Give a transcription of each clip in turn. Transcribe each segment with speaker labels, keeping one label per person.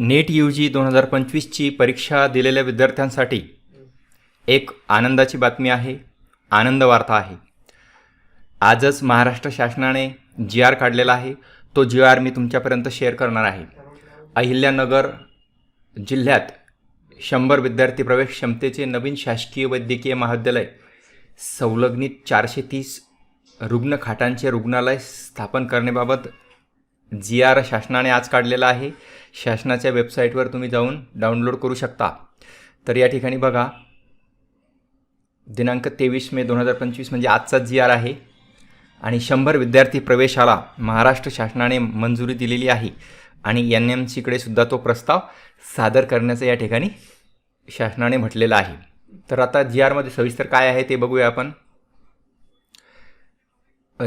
Speaker 1: Net you जी दोन हजार पंचवीसची परीक्षा दिलेल्या विद्यार्थ्यांसाठी एक आनंदाची बातमी आहे आनंद वार्ता आहे. आजच महाराष्ट्र शासनाने जी आर काढलेला आहे तो जी आर मी तुमच्यापर्यंत शेअर करणार आहे. अहिल्यानगर जिल्ह्यात शंभर विद्यार्थी प्रवेश क्षमतेचे नवीन शासकीय वैद्यकीय महाविद्यालय संलग्नित चारशे तीस रुग्णखाटांचे रुग्णालय स्थापन करण्याबाबत जी आर शासनाने आज काढलेला आहे. शासनाच्या वेबसाईटवर तुम्ही जाऊन डाउनलोड करू शकता. तर या ठिकाणी बघा. दिनांक तेवीस मे दोन हजार पंचवीस म्हणजे आजचा जी आर आहे. आणि शंभर विद्यार्थी प्रवेशाला महाराष्ट्र शासनाने मंजुरी दिलेली आहे. आणि एन एम सीकडे सुद्धा तो प्रस्ताव सादर करण्याचं या ठिकाणी शासनाने म्हटलेलं आहे. तर आता जी आरमध्ये सविस्तर काय आहे ते बघूया आपण.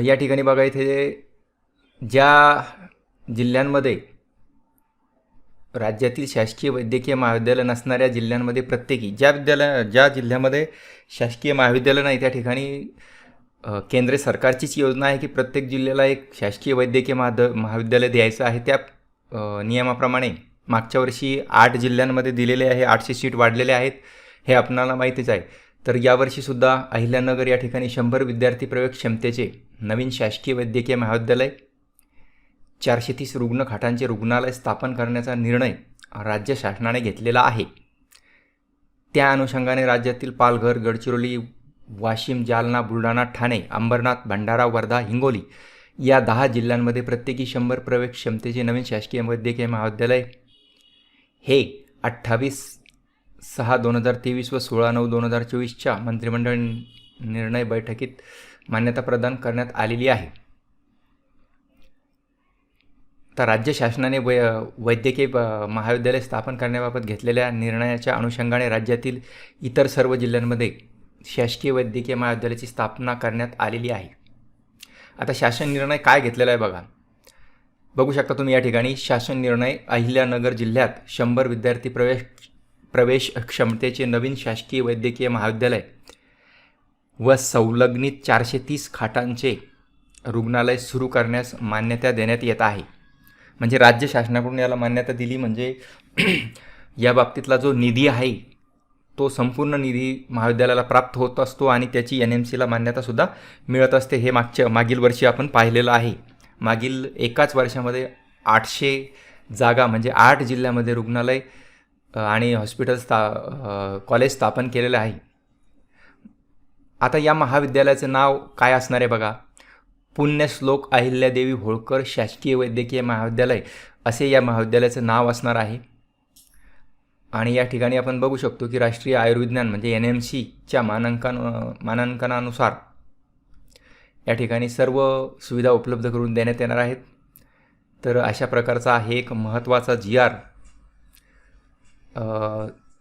Speaker 1: या ठिकाणी बघा इथे ज्या जिल्ह्यांमध्ये राज्यातील शासकीय वैद्यकीय महाविद्यालय नसणाऱ्या जिल्ह्यांमध्ये प्रत्येकी ज्या विद्यालय ज्या जिल्ह्यामध्ये शासकीय महाविद्यालय नाही त्या ठिकाणी केंद्र सरकारचीच योजना आहे की प्रत्येक जिल्ह्याला एक शासकीय वैद्यकीय महाद महाविद्यालय द्यायचं आहे. त्या नियमाप्रमाणे मागच्या वर्षी आठ जिल्ह्यांमध्ये दिलेले आहे आठशे सीट वाढलेले आहेत हे आपणाला माहितीच आहे. तर यावर्षीसुद्धा अहिल्यानगर या ठिकाणी शंभर विद्यार्थी प्रयोग क्षमतेचे नवीन शासकीय वैद्यकीय महाविद्यालय चारशे तीस रुग्णखाटांचे रुग्णालय स्थापन करण्याचा निर्णय राज्य शासनाने घेतलेला आहे. त्या अनुषंगाने राज्यातील पालघर गडचिरोली वाशिम जालना बुलढाणा ठाणे अंबरनाथ भंडारा वर्धा हिंगोली या दहा जिल्ह्यांमध्ये प्रत्येकी शंभर प्रवेश क्षमतेचे नवीन शासकीय वैद्यकीय महाविद्यालय. हे अठ्ठावीस सहा दोन हजार तेवीस व सोळा नऊ दोन हजार चोवीसच्या मंत्रिमंडळ निर्णय बैठकीत मान्यता प्रदान करण्यात आलेली आहे. तर राज्य शासनाने वै वैद्यकीय ब- महाविद्यालय स्थापन करण्याबाबत घेतलेल्या निर्णयाच्या अनुषंगाने राज्यातील इतर सर्व जिल्ह्यांमध्ये शासकीय वैद्यकीय महाविद्यालयाची स्थापना करण्यात आलेली आहे. आता शासन निर्णय काय घेतलेला आहे बघा. बघू शकता तुम्ही या ठिकाणी शासन निर्णय अहिल्यानगर जिल्ह्यात शंभर विद्यार्थी प्रवेश प्रवेश क्षमतेचे नवीन शासकीय वैद्यकीय महाविद्यालय व संलग्नित चारशे तीस खाटांचे रुग्णालय सुरू करण्यास मान्यता देण्यात येत आहे. म्हणजे राज्य शासनाकडून याला मान्यता दिली म्हणजे या बाबतीतला जो निधी आहे तो संपूर्ण निधी महाविद्यालयाला प्राप्त होत असतो आणि त्याची एन एम सीला मान्यतासुद्धा मिळत असते. हे मागच्या मागील वर्षी आपण पाहिलेलं आहे. मागील एकाच वर्षामध्ये आठशे जागा म्हणजे आठ जिल्ह्यामध्ये रुग्णालय आणि हॉस्पिटल स्था कॉलेज स्थापन केलेलं आहे. आता या महाविद्यालयाचं नाव काय असणार आहे बघा? पुण्यश्लोक अहिल्यादेवी होळकर शासकीय वैद्यकीय महाविद्यालय असे या महाविद्यालयाचं नाव असणार आहे. आणि या ठिकाणी आपण बघू शकतो की राष्ट्रीय आयुर्विज्ञान म्हणजे एन एम सीच्या मानांकन मानांकनानुसार या ठिकाणी सर्व सुविधा उपलब्ध करून देण्यात येणार आहेत. तर अशा प्रकारचा हे एक महत्त्वाचा जी आर.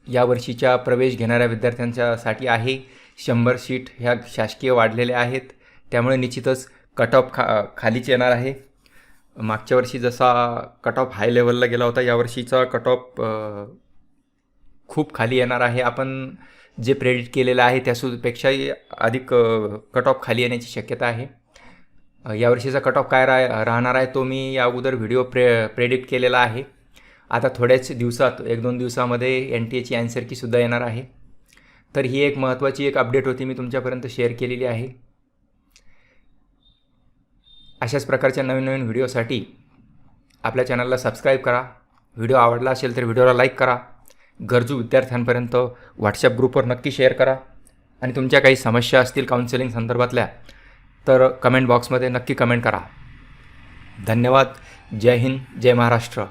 Speaker 1: या वर्षीच्या प्रवेश घेणाऱ्या विद्यार्थ्यांच्यासाठी आहे. शंभर सीट ह्या शासकीय वाढलेल्या आहेत. त्यामुळे निश्चितच कट ऑफ खा खालीच येणार आहे. मागच्या वर्षी जसा कट ऑफ हाय लेवलला गेला होता यावर्षीचा कट ऑफ खूप खाली येणार आहे. आपण जे प्रेडिट केलेलं आहे त्यापेक्षाही अधिक कट ऑफ खाली येण्याची शक्यता आहे. यावर्षीचा कट ऑफ काय रा राहणार आहे तो मी या अगोदर व्हिडिओ प्रे प्रेडिक्ट केलेला आहे. आता थोड्याच दिवसात एक दोन दिवसामध्ये एन टी एची अँसरकीसुद्धा येणार आहे. तर ही एक महत्त्वाची एक अपडेट होती मी तुमच्यापर्यंत शेअर केलेली आहे. अशाच प्रकारच्या नवीन नवीन व्हिडिओसाठी आपल्या चॅनलला सबस्क्राईब करा. व्हिडिओ आवडला असेल तर व्हिडिओला लाईक करा. गरजू विद्यार्थ्यांपर्यंत व्हॉट्सअप ग्रुपवर नक्की शेअर करा. आणि तुमच्या काही समस्या असतील काउन्सिलिंग संदर्भातल्या तर कमेंट बॉक्समध्ये नक्की कमेंट करा. धन्यवाद. जय हिंद जय महाराष्ट्र.